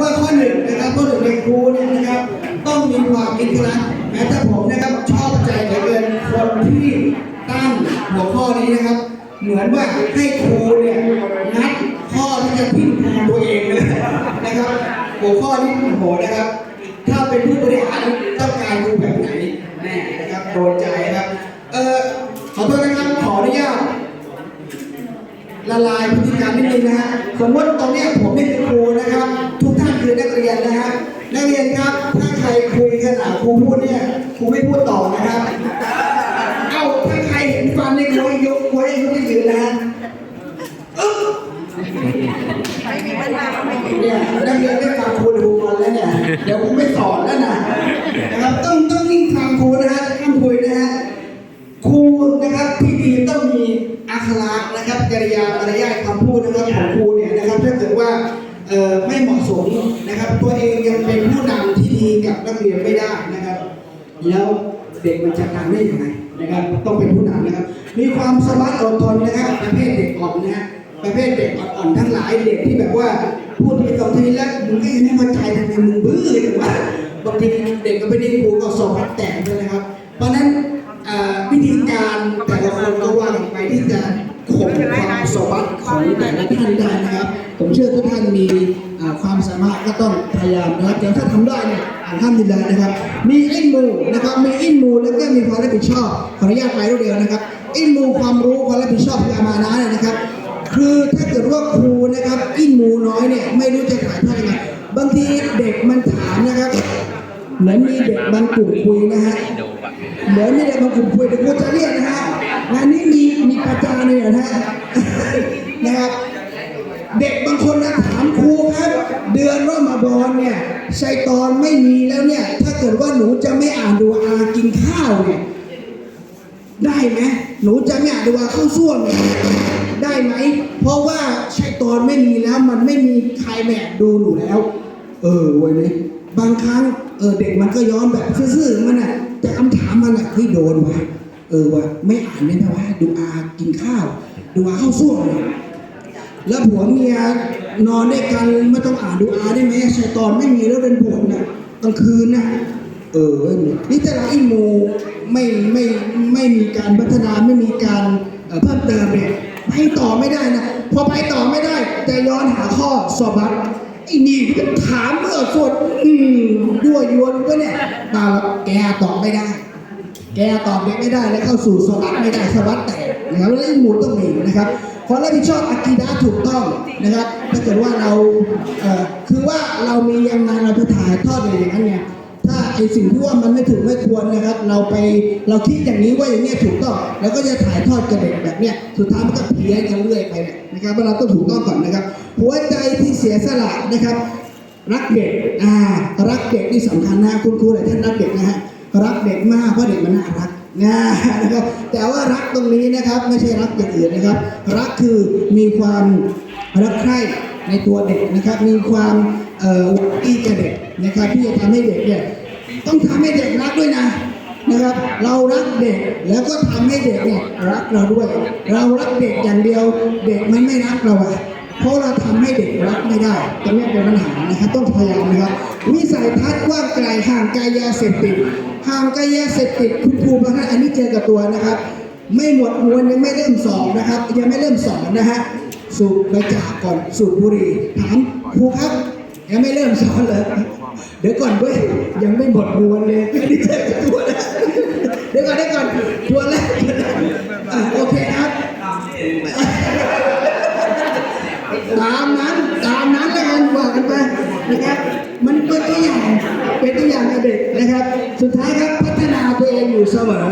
ว่าข้อหนึ่งนะครับข้อหนึ่งในครูเนี่ยนะครับต้องมีความอินทรักแม้แต่ผมนะครับชอบใจเหลือเกินคนที่ตั้งหัวข้อนี้นะครับ เหมือนว่าให้ครูเนี่ยนัดข้อที่จะพิมพ์แทนตัวเองเลยนะครับหัวข้อนี้โอ้โหนะครับ ถ้าเป็นผู้บริหารต้องการครูแบบไหนแน่นะครับโดนใจครับเออขอโทษนะครับขออนุญาตละลายพฤติกรรมนิดนึงนะฮะสมมติตรงนี้ผมเป็นครู รียนนะฮะนักเรียนครับ ถ้าใครคุยขณะครูพูดเนี่ยครูไม่พูดต่อนะครับ เอ้าถ้าใครเห็นฟันในครูให้ยกครูให้ยกที่ยืนนะฮะอึ๊บเนี่ยนักเรียนได้ฟังครูดูกันแล้วเนี่ย เดี๋ยวผมไม่สอนแล้วนะนะครับต้องต้องนิ่งฟังครูนะฮะห้ามคุยนะฮะครูนะครับที่ดีต้องมีอัคระนะครับจริยามารยาทคำพูดนะครับของครูเนี่ยนะครับถ้าเกิดว่าเอ่อ ไม่เหมาะสมนะครับ ตัวเองยังเป็นผู้นำที่ดีกับนักเรียนไม่ได้นะครับ แล้วเด็กมันจะนำได้ยังไงนะครับ ต้องเป็นผู้นำนะครับ มีความสมาร์ทอดทนนะครับประเภทเด็กอ่อนนะฮะประเภทเด็กอ่อนๆทั้งหลายเด็กที่แบบว่าพูดไปสองทีแล้วมึงก็ยังไม่เข้าใจทำไมมึงบื้อแต่ว่าบางทีเด็กก็ไม่ได้ครูก็สอบพัดแตกเลยนะครับ เพราะฉะนั้นวิธีการแต่ละคนก็ว่ากันไปที่จะข่มความสวัสดิ์ของแต่ละท่านได้นะครับ เชื่อทุกท่านมีความสามารถก็ต้องพยายามนะครับแต่ถ้าทำได้เนี่ยอ่านข้ามดินเลยนะครับ มีอินมูนะครับ มีอินมูแล้วก็มีความรับผิดชอบขออนุญาตไปรูปเดียวนะครับ อินมูความรู้ความรับผิดชอบคืออามานะนะครับ คือถ้าเกิดว่าครูนะครับอินมูน้อยเนี่ยไม่รู้จะถ่ายทอดยังไงบางทีเด็กมันถามนะครับเหมือนมีเด็กมันกลุ่มคุยนะฮะเหมือนม่ได้มาคุมคุยแต่กูจะเรียกนะฮะงานนี้มีมีประจานเลยนะฮะนะครับ เด็กบ คนนะถามครูครับ เดือนว่ามาบอลเนี่ยชัยตอนไม่มีแล้วเนี่ย ถ้าเกิดว่าหนูจะไม่อ่านดูอากินข้าวเนี่ยได้ไหมหนูจะไม่อ่านดูอาเข้าส้วมเนี่ยได้ไหม เพราะว่าชัยตอนไม่มีแล้วมันไม่มีใครแบกดูหนูแล้ว เออเว้ยเนี่ยบางครั้งเออเด็กมันก็ย้อนแบบซื่อๆมันอะแต่คำถามมันอะเฮ้ยโดนว่ะเออว่ะไม่อ่านเนี่ยนะว่าดูอากินข้าว ดูอาเข้าส้วมเนี่ย แล้วผัวเมียนอนด้วยกันไม่ต้องอ่านดูอาได้ไหมชัยตอนไม่มีแล้วเป็นผลนะกลางคืนนะเออนี่แต่เราอิโมไม่ไม่ไม่มีการพัฒนาไม่มีการเพิ่มเติมเนี่ยไปต่อไม่ได้นะพอไปต่อไม่ได้ แต่ย้อนหาข้อสอบบัตรไอ้นี่ก็ถามเมื่อสดอืมยั่วยวนก็เนี่ยตาแกตอบไม่ได้ แกตอบเด็กไม่ได้และเข้าสู่สวัสดิ์ไม่ได้สวัสดิ์แตกนะครับแล้วไอ้หมูต้องมีนะครับความรับผิดชอบอากีดาถูกต้องนะครับ ถ้าเกิดว่าเราเอ่อคือว่าเรามียังไงเราจะถ่ายทอดอะไรอย่างนั้นเนี่ยถ้าไอ้สิ่งที่ว่ามันไม่ถูกไม่ควรนะครับ เราไปเราคิดอย่างนี้ว่าอย่างเนี้ยถูกต้อง แล้วก็จะถ่ายทอดกับเด็กแบบเนี้ยสุดท้ายมันก็เพี้ยนกันเรื่อยไปเนี่ยนะครับว่าเราต้องถูกต้องก่อนนะครับ หัวใจที่เสียสละนะครับ รักเด็กอ่ารักเด็กนี่สำคัญนะคุณครูหลายท่านรักเด็กนะฮะ รักเด็กมากเพราะเด็กมันน่ารักนะนะครับแต่ว่ารักตรงนี้นะครับไม่ใช่รักอย่างอื่นนะครับ รักคือมีความรักใคร่ในตัวเด็กนะครับ มีความเอ่อตีกับเด็กนะครับที่จะทำให้เด็กเนี่ยต้องทำให้เด็กรักด้วยนะนะครับ เรารักเด็กแล้วก็ทำให้เด็กเนี่ยรักเราด้วย เรารักเด็กอย่างเดียว เด็กมันไม่รักเราอะ เพราะเราทำให้เด็กรักไม่ได้ตรงนี้เป็นปัญหานะครับต้องพยายามนะครับวิสัยทัศน์กว่างไกลห่างไกลยาเสพติดห่างไกลยาเสพติดคุณครูบางท่านอันนี้เจอกับตัวนะครับ ไม่หมดมวนยังไม่เริ่มสอนนะครับยังไม่เริ่มสอนนะฮะสูบใบจากก่อนสูบบุหรี่ถามครูครับยังไม่เริ่มสอนเลยเดี๋ยวก่อนเว้ยยังไม่หมดมวนเลยอันนี้เจอกับตัวนะเดี๋ยวก่อนเดี๋ยวก่อนทวนแล้วอะโอเคครับ ตามนั้นตามนั้นแล้วกันว่ากันไป นะครับ มันเป็นตัวอย่างเป็นตัวอย่างกับเด็กนะครับ สุดท้ายครับพัฒนาตัวเองอยู่เสมอ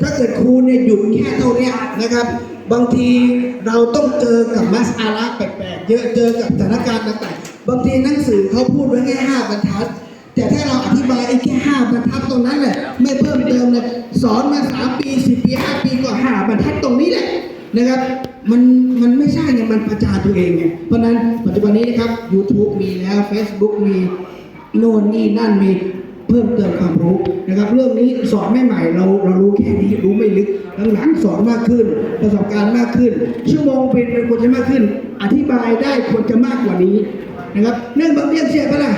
ถ้าเกิดครูเนี่ยหยุดแค่เท่าเนี้ยนะครับ บางทีเราต้องเจอกับมัสอาระแปลกๆเยอะเจอกับสถานการณ์ต่างๆบางทีหนังสือเขาพูดไว้แค่ห้าบรรทัดแต่ถ้าเราอธิบายไอ้แค่ห้าบรรทัดตรงนั้นแหละไม่เพิ่มเติมเลยสอนมาสามปีสิบปีห้าปีก็ห้าบรรทัดตรงนี้แหละ นะครับ มันมันไม่ใช่ไงมันประจานตัวเองไงเพราะนั้นปัจจุบันนี้นะครับ YouTube มีแล้ว Facebook มีโน่นนี่นั่นมีเพิ่มเติมความรู้นะครับ เรื่องนี้สอนไม่ใหม่เราเรารู้แค่นี้รู้ไม่ลึกหลังๆสอนมากขึ้น ประสบการณ์มากขึ้น ชั่วโมงเป็นเป็นควรจะมากขึ้น อธิบายได้ควรจะมากกว่านี้นะครับ เรื่องบางเรื่องเชื่อปล่ะ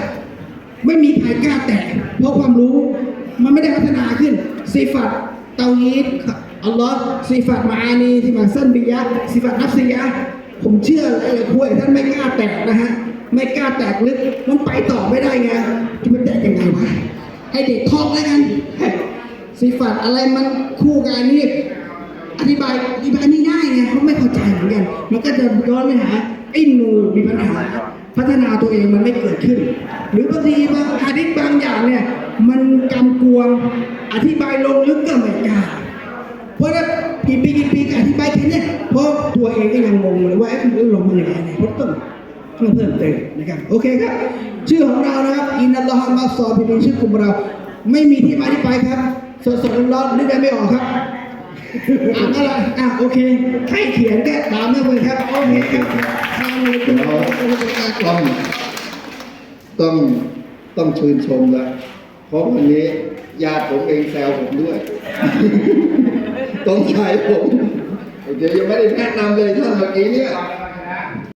ไม่มีใครกล้าแตะเพราะความรู้มันไม่ได้พัฒนาขึ้นซีฟัตเตาฮีด อัลลอฮ์ซีฟัตมาอานีซีฟัตซันบิยะซีฟัตนัฟซียะผมเชื่อไอ้คุยท่านไม่กล้าแตะนะฮะไม่กล้าแตกลึกมันไปต่อไม่ได้ไงจะไปแตะยังไงวะให้เด็กท่องแล้วกันซีฟัตอะไรมันคู่กันอันนี้อธิบายอธิบายไม่ได้ไงเขาไม่เข้าใจเหมือนกัน มันก็จะย้อนไปหาไอ้หนูมีปัญหา พัฒนาตัวเองมันไม่เกิดขึ้น หรือบางทีบางฮะดิษบางอย่างเนี่ย มันกำกวงอธิบายลงลึกก็ไม่กล้า เพราะว่ากี่ปีกี่ปีก็อธิบายแค่เนี้ยเพราะตัวเองก็ยังงงเลยว่าเอ๊ะมันลงมาอย่างไรเนี่ยเพราะต้องต้องเพิ่มเติมนะครับโอเคครับ ชื่อของเรานะครับอินนัลลอฮ์มาซอบิดีชื่อกลุ่มเรา ไม่มีที่มาที่ไปครับสดๆร้อนๆนึกได้ไม่ออกครับอะอะไรอะโอเคใครเขียนก็ตามนั้นเลยครับโอเคครับทางเลยคุณเราเราต้องต้องต้องชื่นชมละเพราะวันนี้ญาติผมเองแซวผมด้วย ตรงชายผมเดี๋ยวยังไม่ได้แนะนำเลยท่านเมื่อกี้เนี่ย